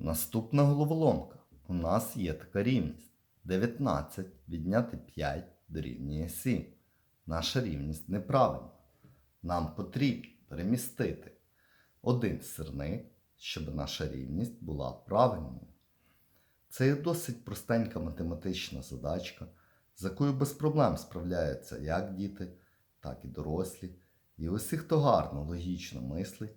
Наступна головоломка. У нас є така рівність. 19 відняти 5 дорівнює 7. Наша рівність неправильна. Нам потрібно перемістити один сирник, щоб наша рівність була правильною. Це є досить простенька математична задачка, з якою без проблем справляються як діти, так і дорослі. І усі, хто гарно логічно мислить,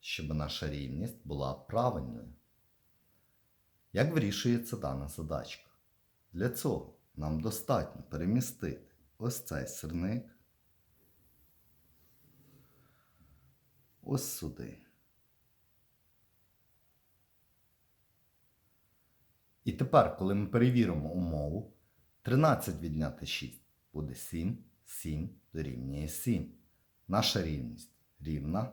щоб наша рівність була правильною. Як вирішується дана задачка? Для цього нам достатньо перемістити ось цей сирник ось сюди. І тепер, коли ми перевіримо умову, 13 відняти 6 буде 7, 7 дорівнює 7. Наша рівність рівна.